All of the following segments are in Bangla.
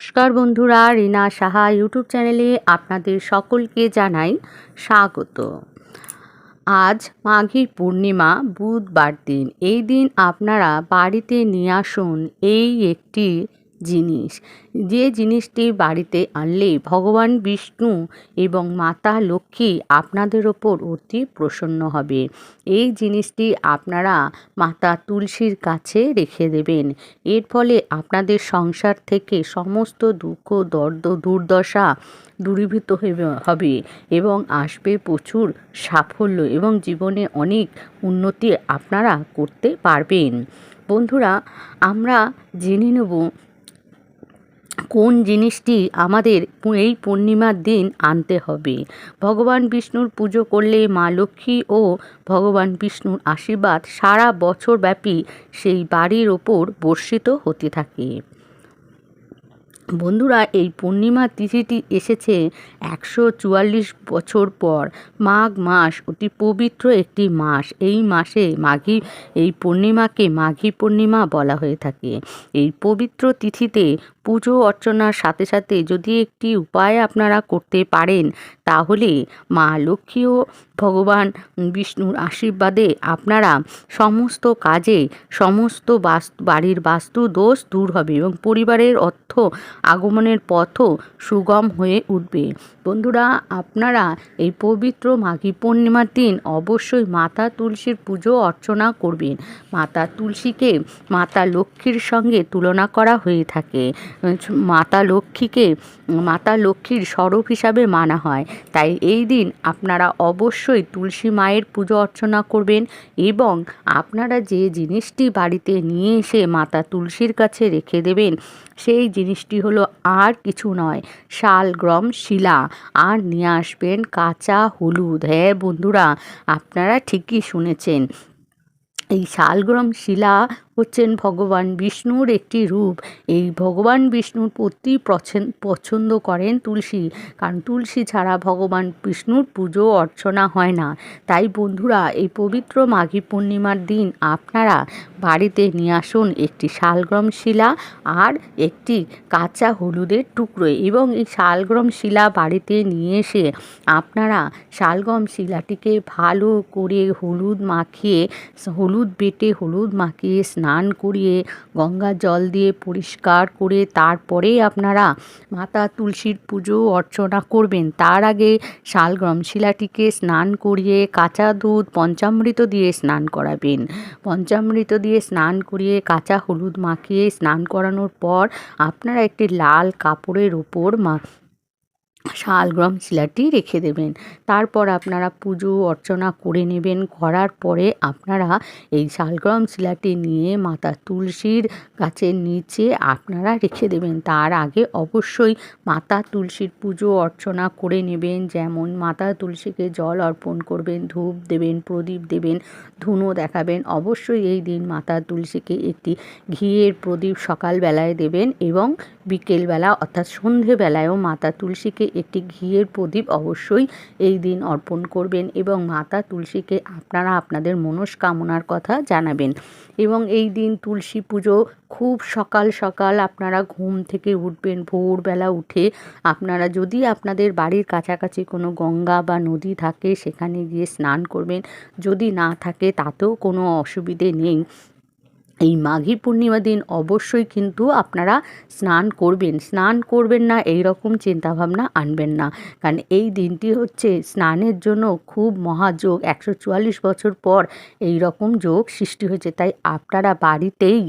নমস্কার বন্ধুরা, রিনা সাহা ইউটিউব চ্যানেলে আপনাদের সকলকে জানাই স্বাগত। আজ মাঘীর পূর্ণিমা, বুধবার দিন। এই দিন আপনারা বাড়িতে নিয়ে আসুন এই একটি জিনিস। যে জিনিসটি বাড়িতে আনলে ভগবান, বিষ্ণু এবং মাতা, লক্ষ্মী আপনাদের ওপর অতি প্রসন্ন হবে। এই জিনিসটি আপনারা মাতা তুলসীর কাছে রেখে দেবেন। এর ফলে আপনাদের সংসার থেকে সমস্ত দুঃখ, দর্দ, দুর্দশা দূরীভূত হবে এবং আসবে প্রচুর সাফল্য এবং জীবনে অনেক উন্নতি আপনারা করতে পারবেন। বন্ধুরা, আমরা জেনে নেব কোন জিনিসটি আমাদের এই পূর্ণিমার দিন আনতে হবে? ভগবান বিষ্ণুর পুজো করলে মা লক্ষ্মী ও ভগবান বিষ্ণুর আশীর্বাদ সারা বছর ব্যাপী সেই বাড়ির ওপর বর্ষিত হতে থাকে। বন্ধুরা, এই পূর্ণিমা তিথিটি এসেছে একশো চুয়াল্লিশ বছর পর। মাঘ মাস অতি পবিত্র একটি মাস। এই মাসে মাঘী, এই পূর্ণিমাকে মাঘী পূর্ণিমা বলা হয়ে থাকে। এই পবিত্র তিথিতে পুজো অর্চনার সাথে সাথে যদি একটি উপায় আপনারা করতে পারেন, তাহলে মা লক্ষ্মী ও ভগবান বিষ্ণুর আশীর্বাদে আপনারা সমস্ত কাজে সমস্ত বাস্তু বাড়ির বাস্তু দোষ দূর হবে এবং পরিবারের অর্থ আগমনের পথও সুগম হয়ে উঠবে। বন্ধুরা, আপনারা এই পবিত্র মাঘী পূর্ণিমার দিন অবশ্যই মাতা তুলসীর পুজো অর্চনা করবেন। মাতা তুলসীকে মাতা লক্ষ্মীর সঙ্গে তুলনা করা হয়ে থাকে। মাতা লক্ষ্মীকে, মাতা লক্ষ্মীর স্বরূপ হিসাবে মানা হয়। তাই এই দিন আপনারা অবশ্যই তুলসী মায়ের পুজো অর্চনা করবেন এবং আপনারা যে জিনিসটি বাড়িতে নিয়ে এসে মাতা তুলসীর কাছে রেখে দেবেন, সেই জিনিসটি হলো আর কিছু নয়, শালগ্রাম শিলা। আর নিয়ে আসবেন কাঁচা হলুদ। হ্যাঁ বন্ধুরা, আপনারা ঠিকই শুনেছেন। এই শালগ্রাম শিলা হচ্ছেন ভগবান বিষ্ণুর একটি রূপ। এই ভগবান বিষ্ণুর প্রতি পছন্দ করেন তুলসী। কারণ তুলসী ছাড়া ভগবান বিষ্ণুর পুজো, অর্চনা হয় না। তাই বন্ধুরা, এই পবিত্র মাঘী পূর্ণিমার দিন আপনারা বাড়িতে নিয়ে আসুন একটি শালগ্রাম শিলা আর একটি কাঁচা হলুদের টুকরো এবং এই শালগ্রাম শিলা বাড়িতে নিয়ে এসে আপনারা শালগ্রাম শিলাটিকে ভালো করে হলুদ মাখিয়ে, হলুদ বেটে হলুদ মাখিয়ে স্নান স্নান করিয়ে, গঙ্গা জল দিয়ে পরিষ্কার করে তারপরে আপনারা মাতা তুলসীর পুজো অর্চনা করবেন। তার আগে শালগ্রাম শিলাটিকে স্নান করিয়ে, কাঁচা দুধ, পঞ্চামৃত দিয়ে স্নান করাবেন। পঞ্চামৃত দিয়ে স্নান করিয়ে, কাঁচা হলুদ মাখিয়ে স্নান করানোর পর আপনারা একটি লাল কাপড়ের ওপর মা শালগ্রাম শিলাটি রেখে দেবেন। তারপর আপনারা পুজো অর্চনা করে নেবেন। করার পরে আপনারা এই শালগ্রাম শিলাটি নিয়ে মাতা তুলসীর গাছের নিচে আপনারা রেখে দেবেন। তার আগে অবশ্যই মাতা তুলসীর পুজো অর্চনা করে নেবেন। যেমন মাতা তুলসীকে জল অর্পণ করবেন, ধূপ দেবেন, প্রদীপ দেবেন, ধুনো দেখাবেন। অবশ্যই এই দিন মাতা তুলসীকে একটি ঘিয়ের প্রদীপ সকালবেলায় দেবেন এবং বিকেলবেলা অর্থাৎ সন্ধেবেলায়ও মাতা তুলসীকে একটি ঘিয়ের প্রদীপ অবশ্যই এই দিন অর্পণ করবেন এবং মাতা তুলসীকে আপনারা আপনাদের মনস্কামনার কথা জানাবেন। এবং এই দিন তুলসী পুজো খুব সকাল সকাল আপনারা ঘুম থেকে উঠবেন, ভোরবেলা উঠে আপনারা যদি আপনাদের বাড়ির কাছাকাছি কোনো গঙ্গা বা নদী থাকে সেখানে গিয়ে স্নান করবেন। যদি না থাকে তাতেও কোনো অসুবিধে নেই। এই মাঘী পূর্ণিমা দিন অবশ্যই কিন্তু আপনারা স্নান করবেন। স্নান করবেন না এই রকম চিন্তাভাবনা আনবেন না। কারণ এই দিনটি হচ্ছে স্নানের জন্য খুব মহাযোগ। একশো চুয়াল্লিশ বছর পর এই রকম যোগ সৃষ্টি হয়েছে। তাই আপনারা বাড়িতেই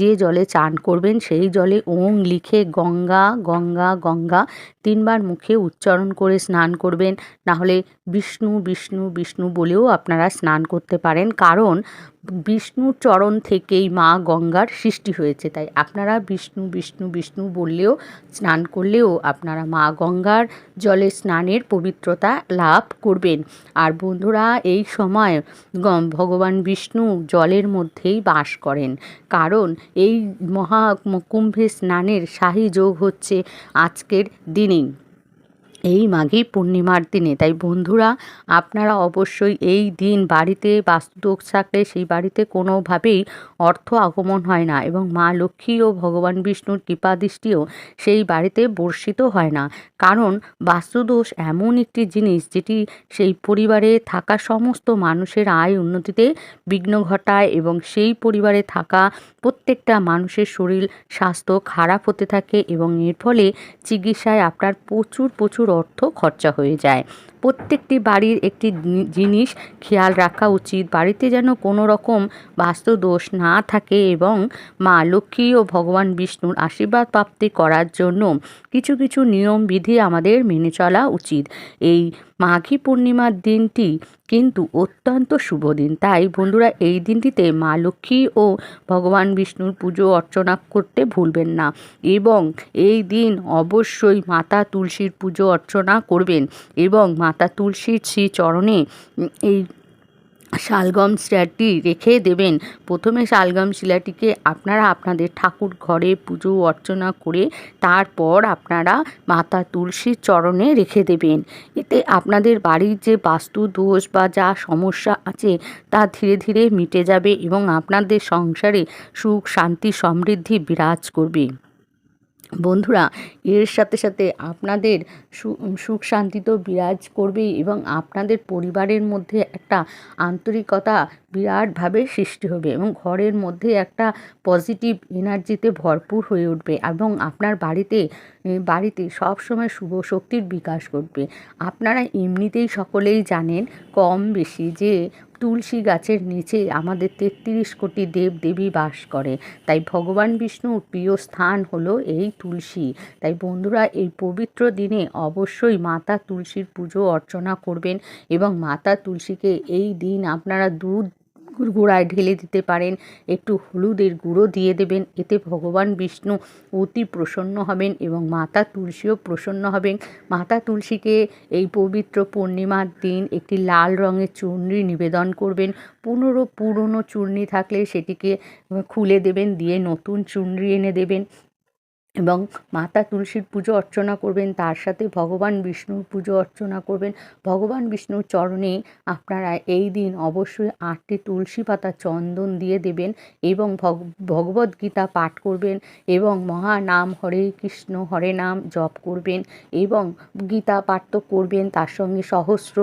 যে জলে চান করবেন, সেই জলে ওং লিখে গঙ্গা গঙ্গা গঙ্গা তিনবার মুখে উচ্চারণ করে স্নান করবেন। নাহলে বিষ্ণু বিষ্ণু বিষ্ণু বলেও আপনারা স্নান করতে পারেন। কারণ বিষ্ণুর চরণ থেকেই মা গঙ্গার সৃষ্টি হয়েছে। তাই আপনারা বিষ্ণু বিষ্ণু বিষ্ণু বললেও, স্নান করলেও আপনারা মা গঙ্গার জলে স্নানের পবিত্রতা লাভ করবেন। আর বন্ধুরা, এই সময় ভগবান বিষ্ণু জলের মধ্যেই বাস করেন। কারণ এই মহা কুম্ভে স্নানের শাহী যোগ হচ্ছে আজকের দিনেই। এই মাঘী পূর্ণিমার দিনে। তাই বন্ধুরা, আপনারা অবশ্যই এই দিন বাড়িতে বাস্তুদোষ থাকলে সেই বাড়িতে কোনোভাবেই অর্থ আগমন হয় না এবং মা লক্ষ্মী ও ভগবান বিষ্ণুর কৃপাদৃষ্টিও সেই বাড়িতে বর্ষিত হয় না। কারণ বাস্তুদোষ এমন একটি জিনিস যেটি সেই পরিবারে থাকা সমস্ত মানুষের আয় উন্নতিতে বিঘ্ন ঘটায় এবং সেই পরিবারে থাকা প্রত্যেকটা মানুষের শরীর, স্বাস্থ্য খারাপ হতে থাকে এবং এর ফলে চিকিৎসায় আপনার প্রচুর প্রচুর অর্থ খরচা হয়ে যায়। প্রত্যেকটি বাড়ির একটি জিনিস খেয়াল রাখা উচিত। বাড়িতে যেন কোনো রকম বাস্তু দোষ না থাকে এবং মা লক্ষ্মী ও ভগবান বিষ্ণুর আশীর্বাদ প্রাপ্তি করার জন্য কিছু কিছু নিয়ম, বিধি আমাদের মেনে চলা উচিত। এই মাঘী পূর্ণিমার দিনটি কিন্তু অত্যন্ত শুভ দিন। তাই বন্ধুরা, এই দিনটিতে মা লক্ষ্মী ও ভগবান বিষ্ণুর পুজো অর্চনা করতে ভুলবেন না এবং এই দিন অবশ্যই মাতা তুলসীর পুজো অর্চনা করবেন এবং মাতা তুলসীর শ্রী চরণে এই শালগম শিলাটি রেখে দেবেন। প্রথমে শালগম শিলাটিকে আপনারা আপনাদের ঠাকুর ঘরে পুজো, অর্চনা করে তারপর আপনারা মাতা তুলসীর চরণে রেখে দেবেন। এতে আপনাদের বাড়ির যে বাস্তু দোষ বা যা সমস্যা আছে তা ধীরে ধীরে মিটে যাবে এবং আপনাদের সংসারে সুখ, শান্তি, সমৃদ্ধি বিরাজ করবে। বন্ধুরা, এর সাথে সাথে আপনাদের সুখ শান্তি তো বিরাজ করবেই এবং আপনাদের পরিবারের মধ্যে একটা আন্তরিকতা বিরাটভাবে সৃষ্টি হবে এবং ঘরের মধ্যে একটা পজিটিভ এনার্জিতে ভরপুর হয়ে উঠবে এবং আপনার বাড়িতে বাড়িতে সবসময় শুভ শক্তির বিকাশ ঘটবে। আপনারা এমনিতেই সকলেই জানেন কম বেশি যে তুলসী গাছের নিচে আমাদের তেত্রিশ কোটি দেব দেবী বাস করে। তাই ভগবান বিষ্ণুর প্রিয় স্থান হলো এই তুলসী। তাই বন্ধুরা, এই পবিত্র দিনে অবশ্যই মাতা তুলসীর পুজো অর্চনা করবেন এবং মাতা তুলসীকে এই দিন আপনারা দুধ গুঁড়ায় ঢেলে দিতে পারেন। একটু হলুদের গুঁড়ো দিয়ে দেবেন। এতে ভগবান বিষ্ণু অতি প্রসন্ন হবেন এবং মাতা তুলসীও প্রসন্ন হবেন। মাতা তুলসীকে এই পবিত্র পূর্ণিমার দিন একটি লাল রঙের চূর্ণি নিবেদন করবেন। পুনরো পুরনো চূর্ণি থাকলে সেটিকে খুলে দেবেন, দিয়ে নতুন চূর্ণি এনে দেবেন। এবং মাতা তুলসীর পুজো অর্চনা করবেন, তার সাথে ভগবান বিষ্ণুর পুজো অর্চনা করবেন। ভগবান বিষ্ণুর চরণে আপনারা এই দিন অবশ্যই আটটি তুলসী পাতা চন্দন দিয়ে দেবেন এবং ভগবদ গীতা পাঠ করবেন এবং মহানাম হরে কৃষ্ণ, হরে নাম জপ করবেন এবং গীতা পাঠ তো করবেন, তার সঙ্গে সহস্র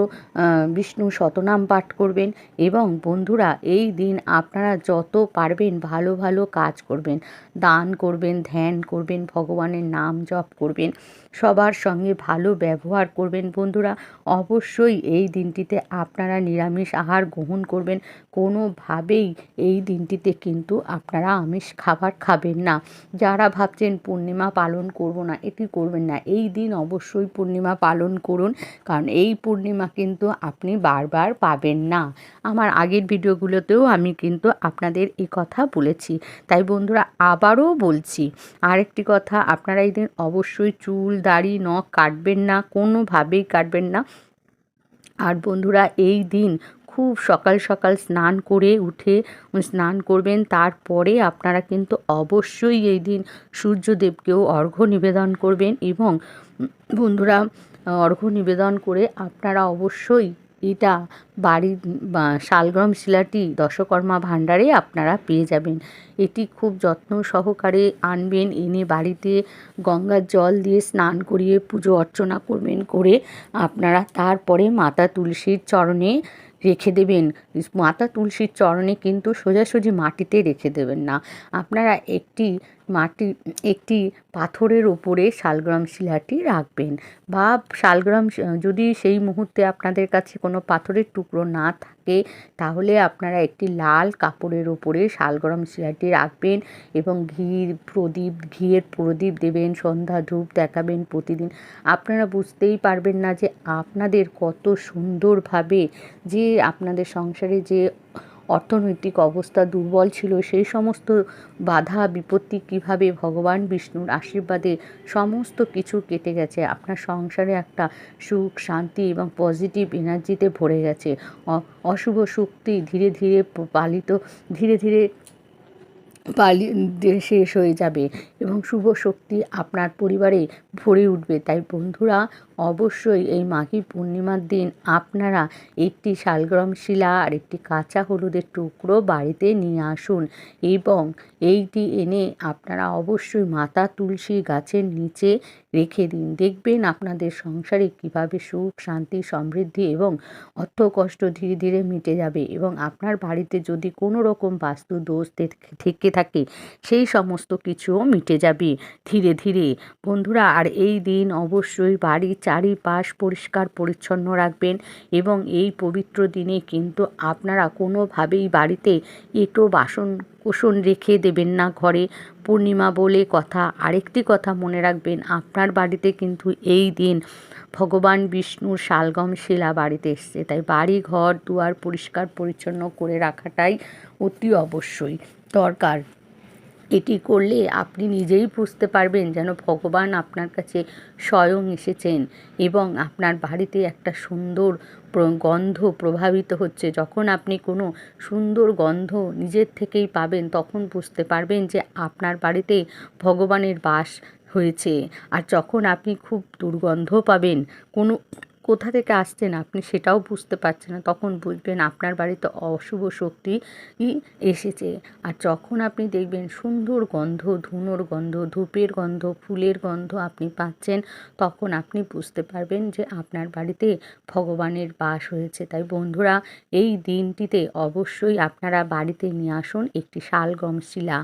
বিষ্ণু শতনাম পাঠ করবেন এবং বন্ধুরা, এই দিন আপনারা যত পারবেন ভালো ভালো কাজ করবেন। দান করবেন, ধ্যান করবেন ভগবানের নাম জপ করবেন, সবার সঙ্গে ভালো ব্যবহার করবেন বন্ধুরা। অবশ্যই এই দিনটিতে আপনারা নিরামিষ আহার গ্রহণ করবেন, কোনোভাবেই এই দিনটিতে কিন্তু আপনারা আমিষ খাবার খাবেন না। যারা ভাবছেন পূর্ণিমা পালন করব না, এটি করবেন না। এই দিন অবশ্যই পূর্ণিমা পালন করুন, কারণ এই পূর্ণিমা কিন্তু আপনি বারবার পাবেন না। আমার আগের ভিডিওগুলোতেও আমি কিন্তু আপনাদের এই কথা বলেছি। তাই বন্ধুরা, আবারও বলছি, আরেকটি কথা আপনারা এই দিন অবশ্যই চুল, দাড়ি, নখ কাটবেন না, কোনোভাবেই কাটবেন না। আর বন্ধুরা, এই দিন খুব সকাল সকাল স্নান করে উঠে স্নান করবেন, তারপরে আপনারা কিন্তু অবশ্যই এই দিন সূর্যদেবকেও অর্ঘ্য নিবেদন করবেন এবং বন্ধুরা, অর্ঘ্য নিবেদন করে আপনারা অবশ্যই এটা বাড়ির শালগ্রাম শিলাটি দশকর্মা ভাণ্ডারে আপনারা পেয়ে যাবেন। এটি খুব যত্ন সহকারে আনবেন, এনে বাড়িতে গঙ্গার জল দিয়ে স্নান করিয়ে পুজো অর্চনা করবেন, করে আপনারা তারপরে মাতা তুলসীর চরণে রেখে দেবেন। মাতা তুলসীর চরণে কিন্তু সোজাসুজি মাটিতে রেখে দেবেন না। আপনারা একটি মাটি, একটি পাথরের ওপরে শালগ্রাম শিলাটি রাখবেন বা শালগ্রাম যদি সেই মুহূর্তে আপনাদের কাছে কোনো পাথরের টুকরো না থাকে, তাহলে আপনারা একটি লাল কাপড়ের ওপরে শালগ্রাম শিলাটি রাখবেন এবং ঘির প্রদীপ, ঘিয়ের প্রদীপ দেবেন, সন্ধ্যা ধূপ দেখাবেন প্রতিদিন। আপনারা বুঝতেই পারবেন না যে আপনাদের কত সুন্দরভাবে যে আপনাদের সংসারে যে অর্থনৈতিক অবস্থা দুর্বল ছিল, সেই সমস্ত বাধা বিপত্তি কীভাবে ভগবান বিষ্ণুর আশীর্বাদে সমস্ত কিছু কেটে গেছে? আপনার সংসারে একটা সুখ, শান্তি এবং পজিটিভ এনার্জিতে ভরে গেছে। অশুভ শক্তি ধীরে ধীরে পালিত, ধীরে ধীরে পালি শেষ হয়ে যাবে এবং শুভ শক্তি আপনার পরিবারে ভরে উঠবে। তাই বন্ধুরা, অবশ্যই এই মাঘী পূর্ণিমার দিন আপনারা একটি শালগ্রাম শিলা আর একটি কাঁচা হলুদের টুকরো বাড়িতে নিয়ে আসুন এবং এইটি এনে আপনারা অবশ্যই মাতা তুলসী গাছের নিচে রেখে দিন। দেখবেন আপনাদের সংসারে কীভাবে সুখ, শান্তি, সমৃদ্ধি এবং অর্থ কষ্ট ধীরে ধীরে মিটে যাবে এবং আপনার বাড়িতে যদি কোনো রকম বাস্তু দোষ থেকে থাকে, সেই সমস্ত কিছুও মিটে যাবে। ধীরে ধীরে, বন্ধুরা, আর এই দিন অবশ্যই বাড়ির চারিপাশ পরিষ্কার পরিচ্ছন্ন রাখবেন এবং এই পবিত্র দিনে কিন্তু আপনারা কোনোভাবেই বাড়িতে এঁটো বাসন কোষণ রেখে দেবেন না ঘরে। পূর্ণিমা বলে কথা, আরেকটি কথা মনে রাখবেন, আপনার বাড়িতে কিন্তু এই দিন ভগবান বিষ্ণুর শালগম, শিলা বাড়িতে এসছে। তাই বাড়ি, ঘর, দুয়ার পরিষ্কার, পরিচ্ছন্ন করে রাখাটাই অতি অবশ্যই দরকার। এটি করলে আপনি নিজেই বুঝতে পারবেন যেন ভগবান আপনার কাছে স্বয়ং এসেছেন এবং আপনার বাড়িতে একটা সুন্দর গন্ধ প্রভাবিত হচ্ছে। যখন আপনি কোনো সুন্দর গন্ধ নিজের থেকেই পাবেন, তখন বুঝতে পারবেন যে আপনার বাড়িতে ভগবানের বাস হয়েছে। আর যখন আপনি খুব দুর্গন্ধ পাবেন কোনো কোথা থেকে আসছেন আপনি সেটাও বুঝতে পারছেন না। তখন বুঝবেন আপনার বাড়িতে অশুভ শক্তি এসেছে। আর যখন আপনি দেখবেন সুন্দর গন্ধ, ধুনোর গন্ধ, ধূপের গন্ধ, ফুলের গন্ধ আপনি পাচ্ছেন, তখন আপনি বুঝতে পারবেন যে আপনার বাড়িতে ভগবানের বাস হয়েছে। তাই বন্ধুরা, এই দিনটিতে অবশ্যই আপনারা বাড়িতে নিয়ে আসুন একটি শালগম শিলা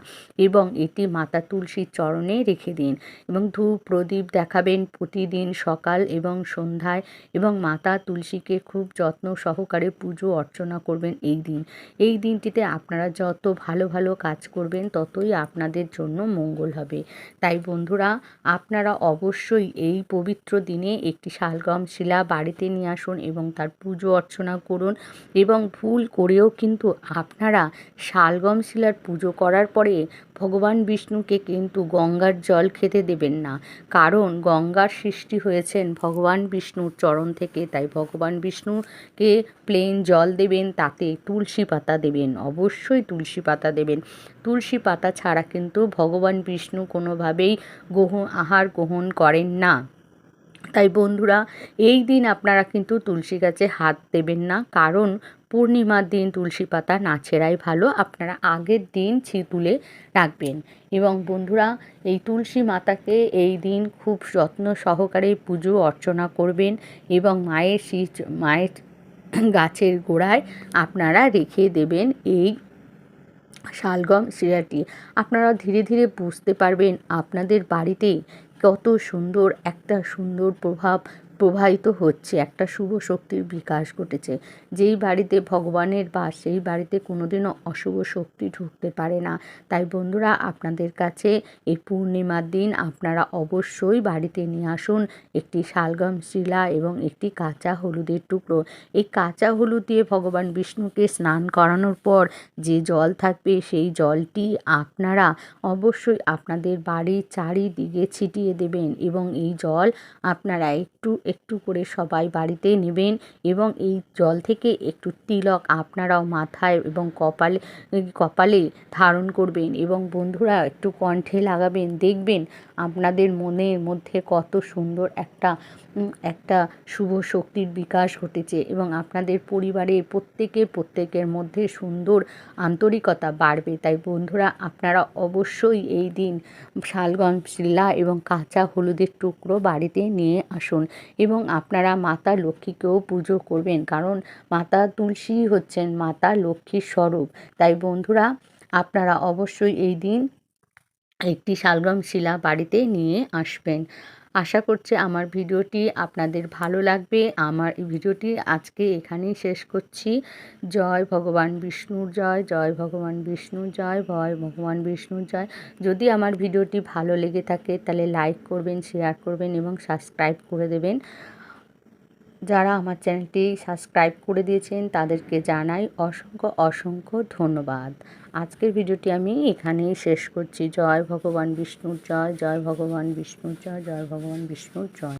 এবং এটি মাতা তুলসীর চরণে রেখে দিন। এবং ধূপ, প্রদীপ দেখাবেন প্রতিদিন সকাল এবং সন্ধ্যায় এবং মাতা তুলসীকে খুব যত্ন সহকারে পুজো অর্চনা করবেন এই দিন। এই দিনটিতে আপনারা যত ভালো ভালো কাজ করবেন, ততই আপনাদের জন্য মঙ্গল হবে। তাই বন্ধুরা, আপনারা অবশ্যই এই পবিত্র দিনে একটি শালগম শিলা বাড়িতে নিয়ে আসুন এবং তার পুজো অর্চনা করুন এবং ভুল করেও কিন্তু আপনারা শালগম শিলার পুজো করার পরে ভগবান বিষ্ণুকে কিন্তু গঙ্গার জল খেতে দেবেন না। কারণ গঙ্গার সৃষ্টি হয়েছেন ভগবান বিষ্ণুর চরণ থেকে তাই ভগবান বিষ্ণুকে প্লেন জল দেবেন, তাতে তুলসী পাতা দেবেন, অবশ্যই তুলসী পাতা দেবেন। তুলসী পাতা ছাড়া কিন্তু ভগবান বিষ্ণু কোনোভাবেই গ্রহণ আহার গ্রহণ করেন না। তাই বন্ধুরা, এই দিন আপনারা কিন্তু তুলসী গাছে হাত দেবেন না, কারণ পূর্ণিমার দিন তুলসী পাতা না ছেঁড়াই ভালো। আপনারা আগের দিন ছি, তুলে রাখবেন। এবং বন্ধুরা, এই তুলসী মাতাকে এই দিন খুব যত্ন সহকারে পুজো অর্চনা করবেন এবং মায়ের শীত মায়ের গাছের গোড়ায় আপনারা রেখে দেবেন এই শালগম শিরাটি। আপনারা ধীরে ধীরে বুঝতে পারবেন আপনাদের বাড়িতে কত সুন্দর, একটা সুন্দর প্রভাব প্রবাহিত হচ্ছে, একটা শুভ শক্তির বিকাশ ঘটেছে। যেই বাড়িতে ভগবানের বাস, সেই বাড়িতে কোনোদিনও অশুভ শক্তি ঢুকতে পারে না। তাই বন্ধুরা, আপনাদের কাছে এই পূর্ণিমার দিন আপনারা অবশ্যই বাড়িতে নিয়ে আসুন একটি শালগম শিলা এবং একটি কাঁচা হলুদের টুকরো। এই কাঁচা হলুদ দিয়ে ভগবান বিষ্ণুকে স্নান করানোর পর যে জল থাকবে, সেই জলটি আপনারা অবশ্যই আপনাদের বাড়ির চারিদিকে ছিটিয়ে দেবেন এবং এই জল আপনারা একটু একটু করে সবাই বাড়িতে নেবেন এবং এই জল থেকে একটু তিলক আপনারাও মাথায় এবং কপালে কপালে ধারণ করবেন এবং বন্ধুরা একটু কণ্ঠে লাগাবেন, দেখবেন আপনাদের মনের মধ্যে কত সুন্দর একটা একটা শুভ শক্তির বিকাশ ঘটেছে এবং আপনাদের পরিবারে প্রত্যেকে প্রত্যেকের মধ্যে সুন্দর আন্তরিকতা বাড়বে। তাই বন্ধুরা, আপনারা অবশ্যই এই দিন শালগম, শিলা এবং কাঁচা হলুদের টুকরো বাড়িতে নিয়ে আসুন এবং আপনারা মাতা লক্ষ্মীকেও পুজো করবেন কারণ মাতা তুলসী হচ্ছেন মাতা লক্ষ্মীর স্বরূপ। তাই বন্ধুরা, আপনারা অবশ্যই এই দিন একটি শালগ্রাম শিলা বাড়িতে নিয়ে আসবেন। আশা করছি আমার ভিডিওটি আপনাদের ভালো লাগবে। আমার এই ভিডিওটি আজকে এখানেই শেষ করছি। জয় ভগবান বিষ্ণুর জয় জয় ভগবান বিষ্ণু, জয়, ভয় ভগবান বিষ্ণুর জয়। যদি আমার ভিডিওটি ভালো লেগে থাকে তাহলে লাইক করবেন শেয়ার করবেন এবং সাবস্ক্রাইব করে দেবেন। যারা আমার চ্যানেলটি সাবস্ক্রাইব করে দিয়েছেন তাদেরকে জানাই অসংখ্য অসংখ্য ধন্যবাদ। আজকের ভিডিওটি আমি এখানেই শেষ করছি। জয় ভগবান বিষ্ণুর জয় জয় ভগবান বিষ্ণুর জয় জয় ভগবান বিষ্ণুর জয়।